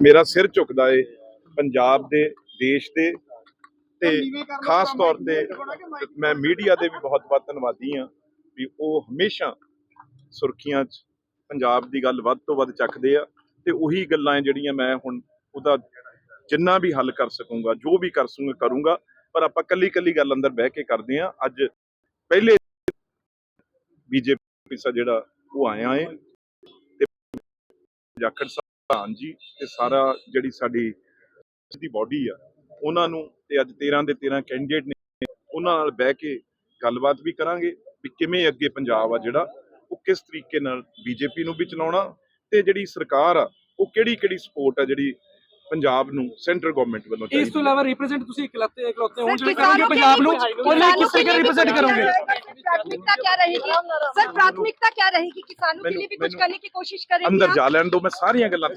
ਮੇਰਾ ਸਿਰ ਝੁਕਦਾ ਏ ਪੰਜਾਬ ਦੇ ਦੇਸ਼ ਦੇ ਤੇ ਖਾਸ ਤੌਰ ਤੇ ਮੈਂ ਮੀਡੀਆ ਦੇ ਵੀ ਬਹੁਤ ਬਹੁਤ ਧੰਨਵਾਦੀ ਹਾਂ ਵੀ ਉਹ ਹਮੇਸ਼ਾ ਸੁਰਖੀਆਂ 'ਚ ਪੰਜਾਬ ਦੀ ਗੱਲ ਵੱਧ ਤੋਂ ਵੱਧ ਚੱਕਦੇ ਆ ਤੇ ਉਹੀ ਗੱਲਾਂ ਜਿਹੜੀਆਂ ਮੈਂ ਹੁਣ ਉਹਦਾ ਜਿੰਨਾ ਵੀ ਹੱਲ ਕਰ ਸਕੂੰਗਾ ਜੋ ਵੀ ਕਰ ਸਕੂੰਗਾ ਕਰੂੰਗਾ ਪਰ ਆਪਾਂ ਕੱਲੀ ਕੱਲੀ ਗੱਲ ਅੰਦਰ ਬਹਿ ਕੇ ਕਰਦੇ ਆ ਅੱਜ ਪਹਿਲੇ ਬੀਜੇਪੀ ਸਾ ਜਿਹੜਾ ਉਹ ਆਇਆ ਏ ਤੇ ਜਾਖੜ ਪ੍ਰਧਾਨ ਜੀ ਤੇ ਸਾਰਾ ਜਿਹੜੀ ਸਾਡੀ ਦੀ ਬਾਡੀ ਆ ਉਹਨਾਂ ਨੂੰ ਤੇ ਅੱਜ 13 ਦੇ 13 ਕੈਂਡੀਡੇਟ ਨੇ ਉਹਨਾਂ ਨਾਲ ਬਹਿ ਕੇ ਗੱਲਬਾਤ ਵੀ ਕਰਾਂਗੇ ਵੀ ਕਿਵੇਂ ਅੱਗੇ ਪੰਜਾਬ ਆ ਜਿਹੜਾ ਉਹ ਕਿਸ ਤਰੀਕੇ ਨਾਲ ਬੀਜੇਪੀ ਨੂੰ ਵੀ ਚਲਾਉਣਾ ਤੇ ਜਿਹੜੀ ਸਰਕਾਰ ਆ ਉਹ ਕਿਹੜੀ ਕਿਹੜੀ ਸਪੋਰਟ ਆ ਜਿਹੜੀ ਪੰਜਾਬ ਨੂੰ ਸੈਂਟਰ ਗਵਰਨਮੈਂਟ ਵੱਲੋਂ ਇਸ ਤੋਂ ਇਲਾਵਾ ਰਿਪਰੈਜ਼ੈਂਟ ਤੁਸੀਂ ਇਕਲੌਤੇ ਇਕਲੌਤੇ ਹੋ ਪੰਜਾਬ ਨੂੰ ਉਹਨੇ ਕਿਸ ਤਰੀਕੇ ਰਿਪਰੈਜ਼ੈਂਟ ਕਰੋਗੇ? प्राथमिकता क्या रहेगी? सर प्राथमिकता क्या रहेगी? किसानों के लिए भी कुछ करने की कोशिश करें अंदर जा लैन दो मैं सारिया गल्